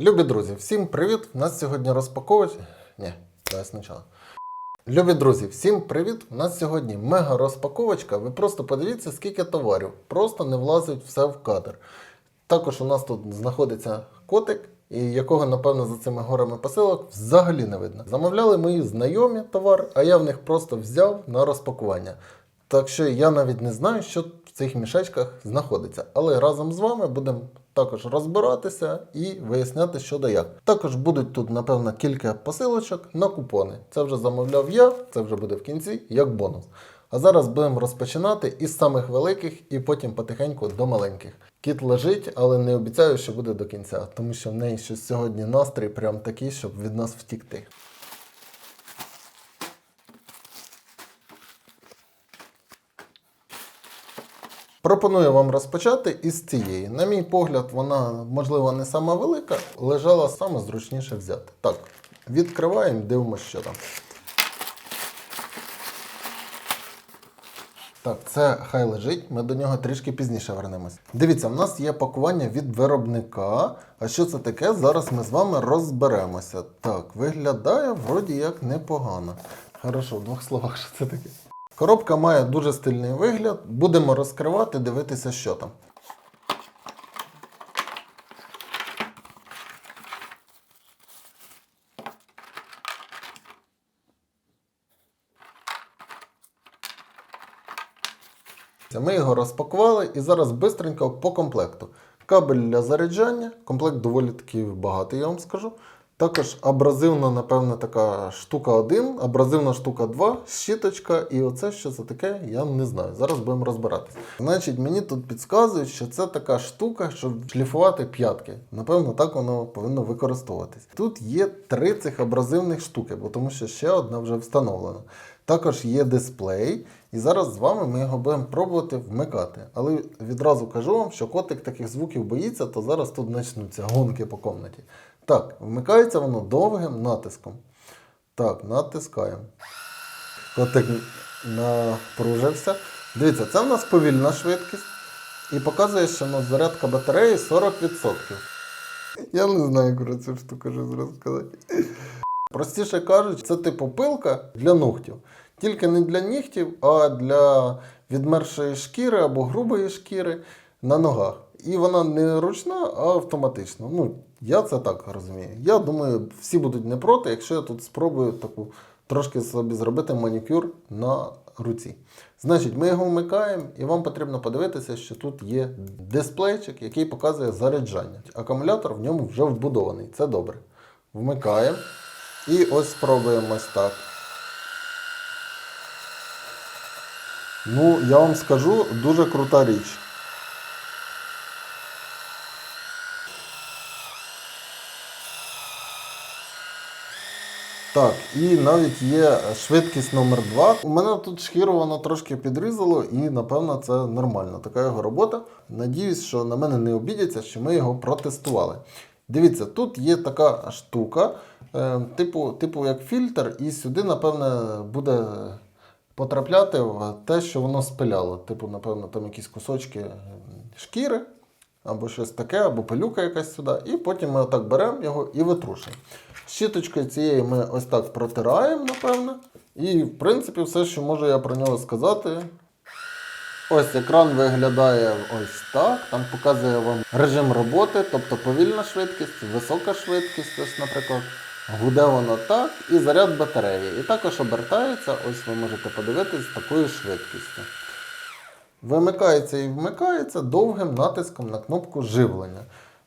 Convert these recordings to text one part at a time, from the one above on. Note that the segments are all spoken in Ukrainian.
Любі друзі, всім привіт! У нас сьогодні розпаковувач. Ні, давай спочатку. Любі друзі, всім привіт! У нас сьогодні мега розпаковочка. Ви просто подивіться, скільки товарів. Просто не влазить все в кадр. Також у нас тут знаходиться котик, і якого, напевно, за цими горами посилок взагалі не видно. Замовляли мої знайомі товар, а я в них просто взяв на розпакування. Так що я навіть не знаю, що в цих мішечках знаходиться. Але разом з вами будемо також розбиратися і виясняти, що да як. Також будуть тут, напевно, кілька посилочок на купони. Це вже замовляв я, це вже буде в кінці, як бонус. А зараз будемо розпочинати із самих великих і потім потихеньку до маленьких. Кіт лежить, але не обіцяю, що буде до кінця, тому що в неї щось сьогодні настрій прям такий, щоб від нас втікти. Пропоную вам розпочати із цієї. На мій погляд, вона, можливо, не сама велика, лежала саме зручніше взяти. Так, відкриваємо, дивимося, що там. Так, це хай лежить, ми до нього трішки пізніше вернемось. Дивіться, в нас є пакування від виробника. А що це таке? Зараз ми з вами розберемося. Так, виглядає вроді як непогано. Хорошо, в двох словах, що це таке. Коробка має дуже стильний вигляд. Будемо розкривати, дивитися, що там. Ми його розпакували і зараз бистренько по комплекту. Кабель для заряджання, комплект доволі таки багатий, я вам скажу. Також абразивна, напевно, така штука 1, абразивна штука 2, щіточка, і оце що це таке, я не знаю. Зараз будемо розбиратися. Значить, мені тут підказують, що це така штука, щоб шліфувати п'ятки. Напевно, так воно повинно використовуватись. Тут є три цих абразивних штуки, бо тому що ще одна вже встановлена. Також є дисплей, і зараз з вами ми його будемо пробувати вмикати. Але відразу кажу вам, що котик таких звуків боїться, то зараз тут почнуться гонки по комнаті. Так, вмикається воно довгим натиском. Так, натискаємо. Котик напружився. Дивіться, це в нас повільна швидкість. І показує, що у нас зарядка батареї 40%. Я не знаю, як про цю штуку сказати. Простіше кажучи, це типу пилка для ногтів. Тільки не для нігтів, а для відмершої шкіри або грубої шкіри на ногах. І вона не ручна, а автоматична. Ну, я це так розумію. Я думаю, всі будуть не проти, якщо я тут спробую таку трошки собі зробити манікюр на руці. Значить, ми його вмикаємо, і вам потрібно подивитися, що тут є дисплейчик, який показує заряджання. Акумулятор в ньому вже вбудований. Це добре. Вмикаємо. І ось спробуємо ось так. Ну, я вам скажу, дуже крута річ. Так, і навіть є швидкість номер 2 У мене тут шкіру воно трошки підрізало, і напевно це нормально. Така його робота. Надіюсь, що на мене не обідяться, що ми його протестували. Дивіться, тут є така штука, е, типу, типу як фільтр, і сюди, напевне, буде потрапляти в те, що воно спиляло. Типу, напевно, там якісь кусочки шкіри, або щось таке, або пилюка якась сюди. І потім ми отак беремо його і витрушуємо. Щіточкою цією ми ось так протираємо, напевно. І, в принципі, все, що можу я про нього сказати. Ось екран виглядає ось так. Там показує вам режим роботи, тобто повільна швидкість, висока швидкість, ось, наприклад. Гуде воно так, і заряд батареї. І також обертається, ось ви можете подивитись, такою швидкістю. Вимикається і вмикається довгим натиском на кнопку живлення.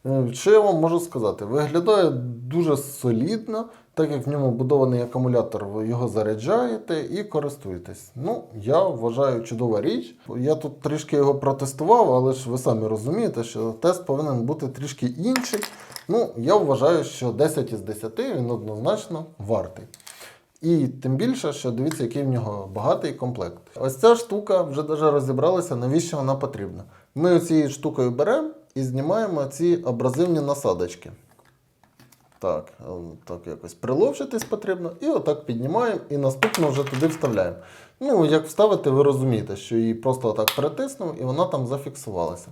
Е, Що я вам можу сказати? Виглядає дуже солідно, так як в ньому будований акумулятор, ви його заряджаєте і користуєтесь. Ну, я вважаю чудова річ. Я тут трішки його протестував, але ж ви самі розумієте, що тест повинен бути трішки інший. Ну, я вважаю, що 10 із 10 він однозначно вартий. І тим більше, що дивіться, який в нього багатий комплект. Ось ця штука вже даже розібралася, навіщо вона потрібна. Ми цією штукою беремо і знімаємо ці абразивні насадочки. Так, е, так якось приловчитись потрібно. І отак піднімаємо і наступно вже туди вставляємо. Ну, як вставити, ви розумієте, що її просто отак притиснув і вона там зафіксувалася.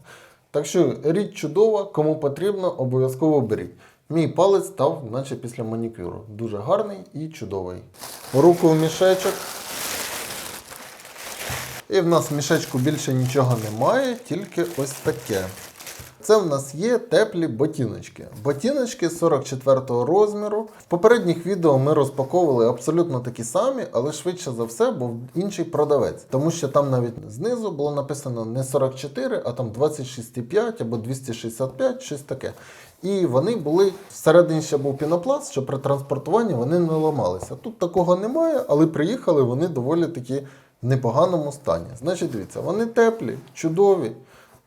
Так що річ чудова, кому потрібно, обов'язково беріть. Мій палець став, наче після манікюру. Дуже гарний і чудовий. Руку в мішечок. І в нас в мішечку більше нічого немає, тільки ось таке. Це в нас є теплі ботиночки. Ботиночки 44 розміру. В попередніх відео ми розпаковували абсолютно такі самі, але швидше за все був інший продавець. Тому що там навіть знизу було написано не 44, а там 26,5 або 265, щось таке. І вони були всередині ще був пінопласт, що при транспортуванні вони не ламалися. Тут такого немає, але приїхали вони доволі таки в непоганому стані. Значить, дивіться, вони теплі, чудові.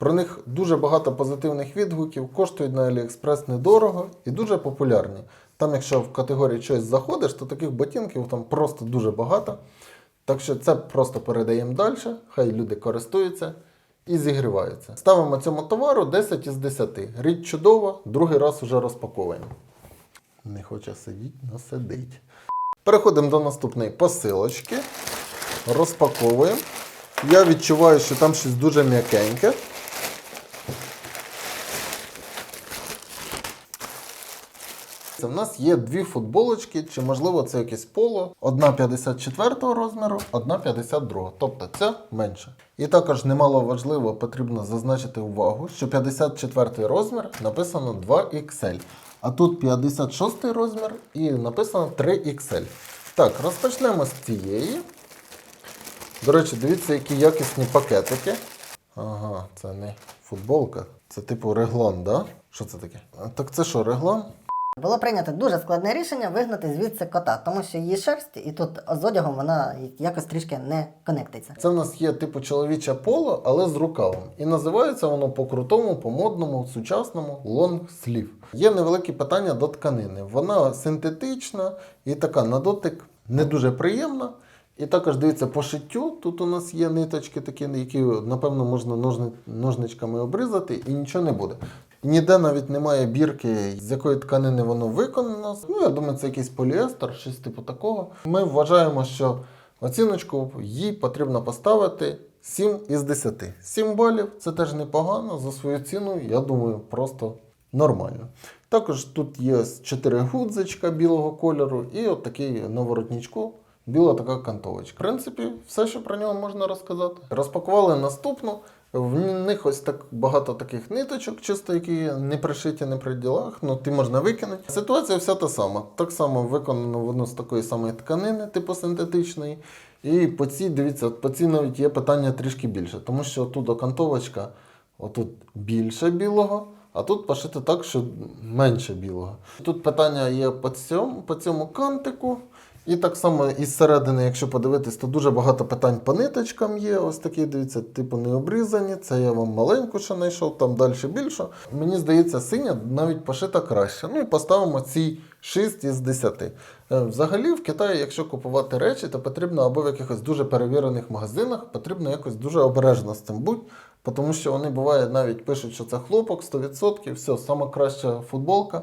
Про них дуже багато позитивних відгуків, коштують на AliExpress недорого і дуже популярні. Там, якщо в категорії щось заходиш, то таких ботинків там просто дуже багато. Так що це просто передаємо далі, хай люди користуються і зігріваються. Ставимо цьому товару 10 із 10. Річ чудова, другий раз вже розпаковуємо. Не хоче сидіти, но сидить. Переходимо до наступної посилочки. Розпаковуємо. Я відчуваю, що там щось дуже м'якеньке. Це в нас є дві футболочки, чи можливо це якесь поло. Одна 54 розміру, одна 52. Тобто це менше. І також немало важливо потрібно зазначити увагу, що 54 розмір написано 2XL. А тут 56 розмір і написано 3XL. Так, розпочнемо з цієї. До речі, дивіться, які якісні пакетики. Ага, це не футболка, це типу реглан, да? Що це таке? Так це що, реглан? Було прийнято дуже складне рішення вигнати звідси кота, тому що її шерсть, і тут з одягом вона якось трішки не конектиться. Це в нас є типу чоловіче поло, але з рукавом. І називається воно по-крутому, по-модному, сучасному лонг-слів. Є невеликі питання до тканини. Вона синтетична і така на дотик не дуже приємна. І також дивіться по шиттю. Тут у нас є ниточки такі, які, напевно, можна ножни, ножничками обрізати, і нічого не буде. Ніде навіть немає бірки, з якої тканини воно виконано. Ну, я думаю, це якийсь поліестер, щось типу такого. Ми вважаємо, що оціночку їй потрібно поставити 7 із 10. 7 балів це теж непогано. За свою ціну, я думаю, просто нормально. Також тут є 4 гудзичка білого кольору і от такий на воротничку. Біла така кантовочка. В принципі, все, що про нього можна розказати. Розпакували наступну. В них ось так багато таких ниточок, чисто які не пришиті не при ділах, ну ті можна викинути. Ситуація вся та сама. Так само виконано воно з такої самої тканини, типу синтетичної. І по цій, дивіться, по цій навіть є питання трішки більше, тому що тут окантовочка, отут більше білого, а тут пошити так, що менше білого. Тут питання є по цьому, по цьому кантику. І так само із середини, якщо подивитись, то дуже багато питань по ниточкам є. Ось такі, дивіться, типу не обрізані. Це я вам маленьку ще знайшов, там далі більше. Мені здається, синя навіть пошита краще. Ну і поставимо ці 6 із 10. Е, Взагалі, в Китаї, якщо купувати речі, то потрібно або в якихось дуже перевірених магазинах, потрібно якось дуже обережно з цим бути. Тому що вони буває навіть пишуть, що це хлопок 100%, все, сама краща футболка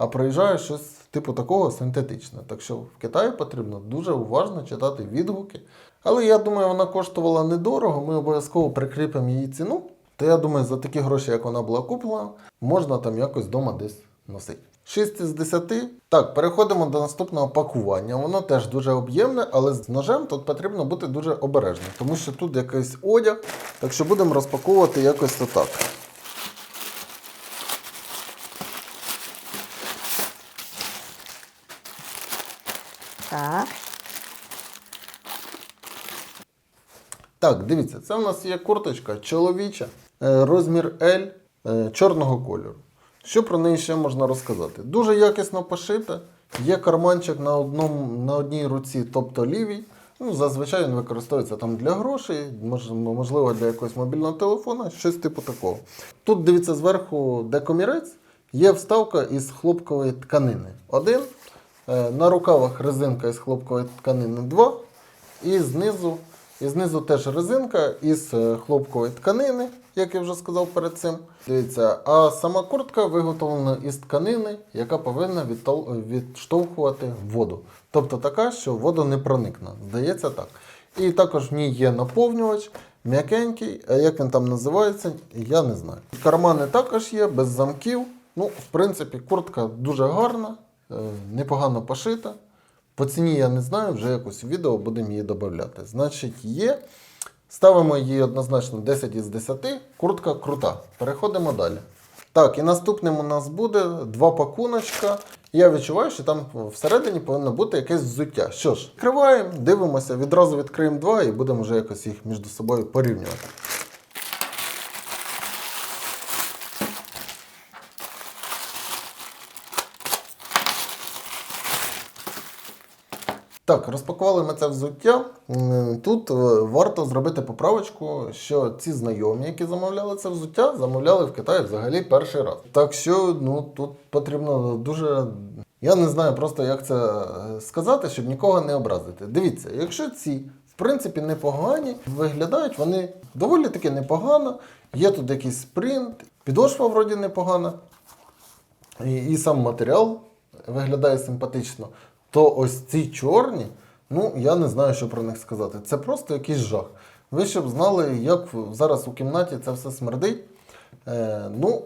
а приїжджає щось типу такого синтетичне. Так що в Китаї потрібно дуже уважно читати відгуки. Але я думаю, вона коштувала недорого, ми обов'язково прикріпимо її ціну. То я думаю, за такі гроші, як вона була куплена, можна там якось вдома десь носити. 6 із 10. Так, переходимо до наступного пакування. Воно теж дуже об'ємне, але з ножем тут потрібно бути дуже обережним, тому що тут якийсь одяг. Так що будемо розпаковувати якось отак. Так. Так, дивіться, це в нас є курточка чоловіча, е, розмір L е, чорного кольору. Що про неї ще можна розказати? Дуже якісно пошита. Є карманчик на, одному, на одній руці, тобто лівій. Ну, зазвичай він використовується там для грошей, можливо, для якогось мобільного телефона, щось типу такого. Тут дивіться зверху, де комірець, є вставка із хлопкової тканини. Один. Е, На рукавах резинка із хлопкової тканини 2. І знизу, і знизу теж резинка із е, хлопкової тканини, як я вже сказав перед цим. Дивіться, а сама куртка виготовлена із тканини, яка повинна відтол- відштовхувати воду. Тобто така, що воду не проникне. Здається так. І також в ній є наповнювач, м'якенький, а як він там називається, я не знаю. Кармани також є, без замків. Ну, в принципі, куртка дуже гарна, е, непогано пошита. По ціні я не знаю, вже якось відео будемо її додати. Значить, є. Ставимо її однозначно 10 із 10. Куртка крута. Переходимо далі. Так, і наступним у нас буде два пакуночка. Я відчуваю, що там всередині повинно бути якесь взуття. Що ж, відкриваємо, дивимося, відразу відкриємо два і будемо вже якось їх між собою порівнювати. Так, розпакували ми це взуття. Тут е, варто зробити поправочку, що ці знайомі, які замовляли це взуття, замовляли в Китаї взагалі перший раз. Так що ну, тут потрібно дуже. Я не знаю просто, як це е, сказати, щоб нікого не образити. Дивіться, якщо ці, в принципі, непогані, виглядають вони доволі таки непогано. Є тут якийсь спринт, підошва вроді непогана. І, і сам матеріал виглядає симпатично, то ось ці чорні, ну я не знаю, що про них сказати. Це просто якийсь жах. Ви щоб знали, як зараз у кімнаті це все смердить. Е, ну,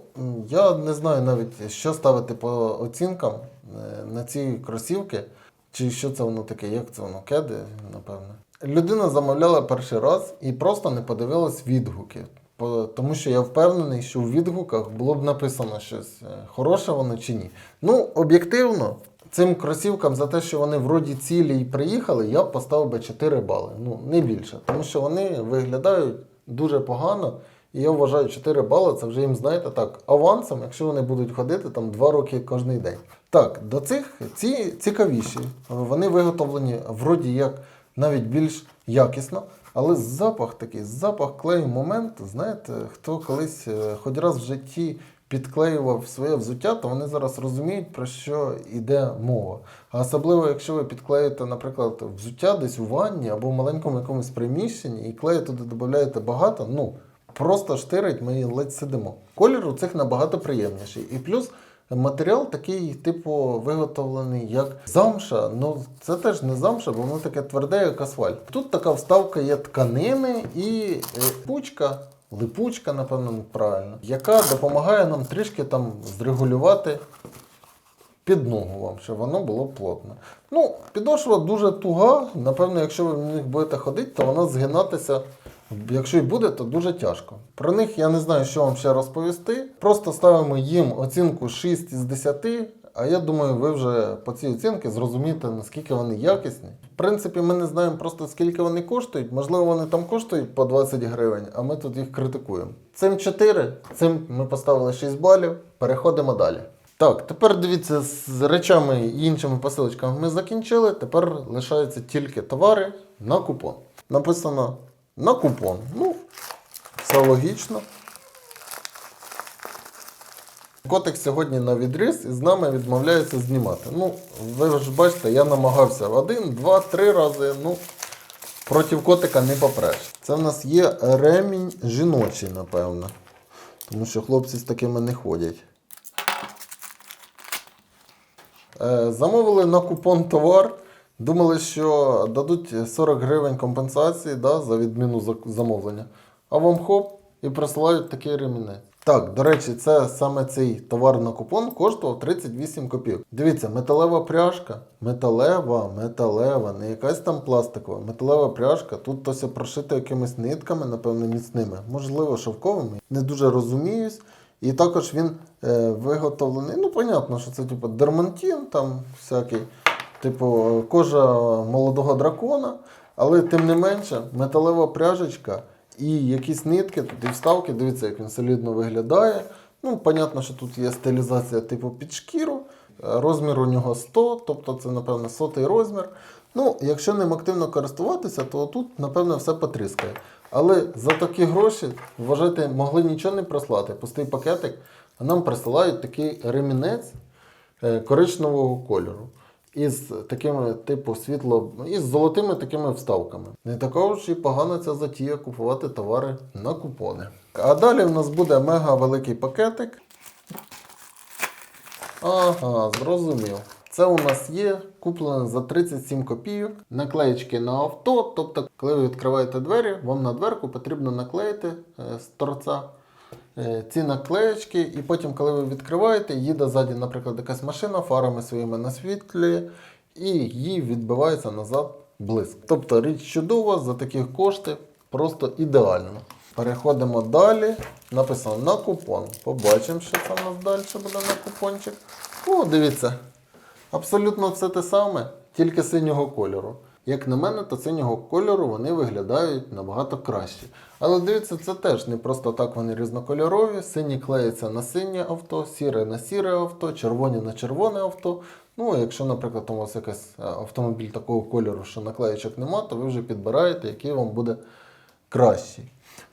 я не знаю навіть, що ставити по оцінкам е, на ці кросівки. Чи що це воно таке, як це воно? Кеди, напевно. Людина замовляла перший раз і просто не подивилась відгуки. Тому що я впевнений, що в відгуках було б написано щось е, хороше воно чи ні. Ну, об'єктивно, цим кросівкам за те, що вони вроді цілі і приїхали, я б поставив би 4 бали. Ну, не більше. Тому що вони виглядають дуже погано. І я вважаю, 4 бали це вже їм, знаєте, так, авансом, якщо вони будуть ходити там 2 роки кожен день. Так, до цих ці цікавіші. Вони виготовлені вроді як навіть більш якісно, але запах такий, запах клею момент. Знаєте, хто колись е, хоч раз в житті підклеював своє взуття, то вони зараз розуміють, про що йде мова. А особливо, якщо ви підклеїте, наприклад, взуття десь у ванні або в маленькому якомусь приміщенні, і клею туди додаєте багато, ну просто штирить, ми ледь сидимо. Колір у цих набагато приємніший. І плюс матеріал такий, типу, виготовлений як замша. Ну це теж не замша, бо воно таке тверде, як асфальт. Тут така вставка є тканини і е, пучка. Липучка, напевно, правильно, яка допомагає нам трішки там зрегулювати під ногу вам, щоб воно було плотно. Ну, підошва дуже туга. Напевно, якщо ви в них будете ходити, то вона згинатися, якщо і буде, то дуже тяжко. Про них я не знаю, що вам ще розповісти. Просто ставимо їм оцінку 6 із 10. А я думаю, ви вже по цій оцінці зрозумієте, наскільки вони якісні. В принципі, ми не знаємо просто скільки вони коштують. Можливо, вони там коштують по 20 гривень, а ми тут їх критикуємо. Цим 4, цим ми поставили 6 балів. Переходимо далі. Так, тепер дивіться, з речами і іншими посилочками ми закінчили. Тепер лишаються тільки товари на купон. Написано на купон. Ну, все логічно. Котик сьогодні на відріз і з нами відмовляється знімати. Ну, ви ж бачите, я намагався один, два, три рази. Ну, проти котика не попреш. Це в нас є ремінь жіночий, напевно. Тому що хлопці з такими не ходять. Е, Замовили на купон товар. Думали, що дадуть 40 гривень компенсації да, за відміну замовлення. А вам хоп і присилають такий ремінець. Так, до речі, це саме цей товар на купон коштував 38 копійок. Дивіться, металева пряжка. Металева, металева, не якась там пластикова. Металева пряжка. Тут ось прошито якимись нитками, напевно, міцними, можливо, шовковими. Не дуже розуміюсь. І також він е, виготовлений. Ну, понятно, що це типу дермантин, там всякий, типу кожа молодого дракона, але тим не менше, металева пряжечка і якісь нитки, тут і вставки, дивіться, як він солідно виглядає. Ну, понятно, що тут є стилізація типу під шкіру. Розмір у нього 100, тобто це, напевно, сотий розмір. Ну, якщо ним активно користуватися, то тут, напевно, все потріскає. Але за такі гроші, вважайте, могли нічого не прислати, пустий пакетик, а нам присилають такий ремінець е, коричневого кольору. Із такими, типу, світло, із золотими такими вставками. Не такого ж і погана ця затія купувати товари на купони. А далі в нас буде мега великий пакетик. Ага, зрозумів. Це у нас є куплене за 37 копійок. Наклеєчки на авто. Тобто, коли ви відкриваєте двері, вам на дверку потрібно наклеїти е, з торця ці наклеєчки, і потім, коли ви відкриваєте, їде ззаді, наприклад, якась машина, фарами своїми насвітлює, і їй відбивається назад блиск. Тобто річ чудова, за такі кошти просто ідеально. Переходимо далі. Написано на купон. Побачимо, що це у нас далі буде на купончик. О, дивіться. Абсолютно все те саме, тільки синього кольору. Як на мене, то синього кольору вони виглядають набагато краще. Але дивіться, це теж не просто так вони різнокольорові. Сині клеяться на синє авто, сіре на сіре авто, червоні на червоне авто. Ну, якщо, наприклад, у вас якийсь е, автомобіль такого кольору, що наклеєчок нема, то ви вже підбираєте, який вам буде кращий.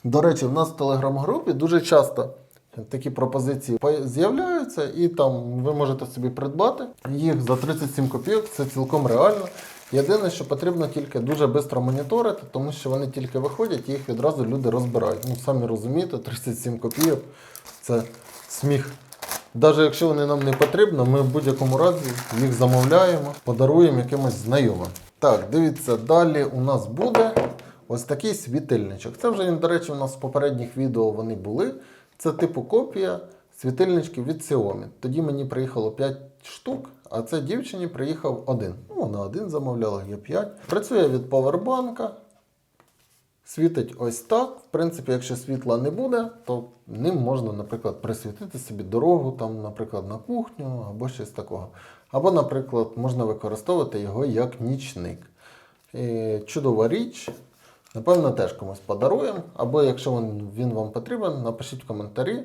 До речі, в нас в телеграм-групі дуже часто такі пропозиції з'являються, і там ви можете собі придбати їх за 37 копійок, це цілком реально. Єдине, що потрібно тільки дуже швидко моніторити, тому що вони тільки виходять і їх відразу люди розбирають. Ну, самі розумієте, 37 копійок це сміх. Навіть якщо вони нам не потрібні, ми в будь-якому разі їх замовляємо, подаруємо якимось знайомим. Так, дивіться, далі у нас буде ось такий світильничок. Це вже до речі, у нас в попередніх відео вони були. Це типу копія світильничків від Xiaomi. Тоді мені приїхало 5 штук, а це дівчині приїхав один. Ну, вона один замовляла, я 5. Працює від повербанка. Світить ось так. В принципі, якщо світла не буде, то ним можна, наприклад, присвітити собі дорогу, там, наприклад, на кухню або щось такого. Або, наприклад, можна використовувати його як нічник. І чудова річ. Напевно, теж комусь подаруємо. Або якщо він, вам потрібен, напишіть в коментарі.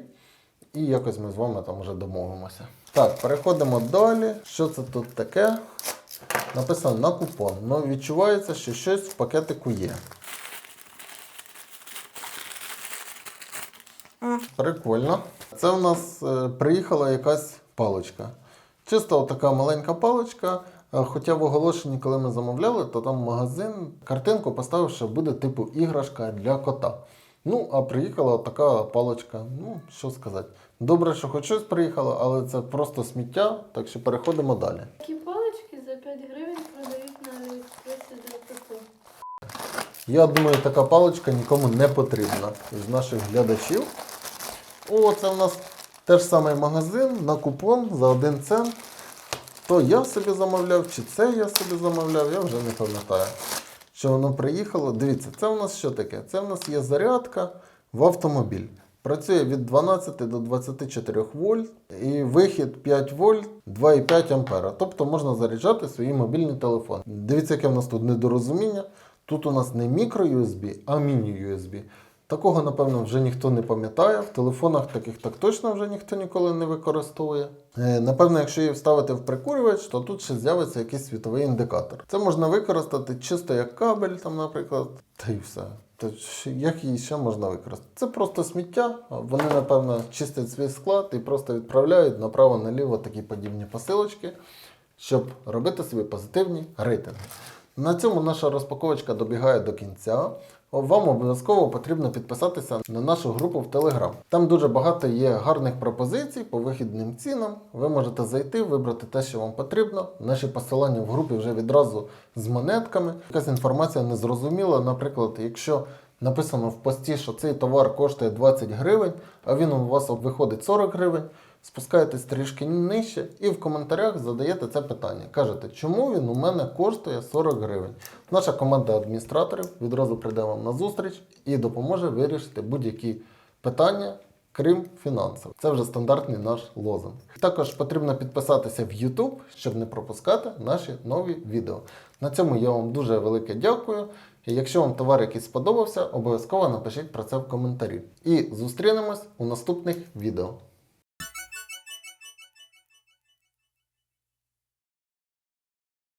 І якось ми з вами там вже домовимося. Так, переходимо далі. Що це тут таке? Написано на купон. Ну, відчувається, що щось в пакетику є. Прикольно. Це в нас е, приїхала якась паличка. Чисто така маленька паличка. Е, Хоча в оголошенні, коли ми замовляли, то там магазин картинку поставив, що буде типу іграшка для кота. Ну, а приїхала така паличка. Ну, що сказати. Добре, що хоч щось приїхало, але це просто сміття, так що переходимо далі. Такі палички за 5 гривень продають на Аліекспресі Я думаю, така паличка нікому не потрібна з наших глядачів. О, це в нас теж самий магазин на купон за один цент. То я собі замовляв, чи це я собі замовляв, я вже не пам'ятаю. Що воно приїхало. Дивіться, це у нас що таке? Це у нас є зарядка в автомобіль. Працює від 12 до 24 вольт і вихід 5 вольт 2,5 ампера. Тобто можна заряджати свій мобільний телефон. Дивіться, яке в нас тут недорозуміння. Тут у нас не мікро USB, а міні USB. Такого, напевно, вже ніхто не пам'ятає. В телефонах таких так точно вже ніхто ніколи не використовує. Е, Напевно, якщо її вставити в прикурювач, то тут ще з'явиться якийсь світовий індикатор. Це можна використати чисто як кабель, там, наприклад, та й все. То як її ще можна використати? Це просто сміття. Вони, напевно, чистять свій склад і просто відправляють направо-наліво такі подібні посилочки, щоб робити собі позитивні рейтинги. На цьому наша розпаковочка добігає до кінця. Вам обов'язково потрібно підписатися на нашу групу в Telegram. Там дуже багато є гарних пропозицій по вихідним цінам. Ви можете зайти, вибрати те, що вам потрібно. Наші посилання в групі вже відразу з монетками. Якась інформація незрозуміла. Наприклад, якщо написано в пості, що цей товар коштує 20 гривень, а він у вас виходить 40 гривень. Спускаєтесь трішки нижче і в коментарях задаєте це питання. Кажете, чому він у мене коштує 40 гривень. Наша команда адміністраторів відразу прийде вам на зустріч і допоможе вирішити будь-які питання, крім фінансів. Це вже стандартний наш лозунг. Також потрібно підписатися в YouTube, щоб не пропускати наші нові відео. На цьому я вам дуже велике дякую. Якщо вам товар якийсь сподобався, обов'язково напишіть про це в коментарі. І зустрінемось у наступних відео.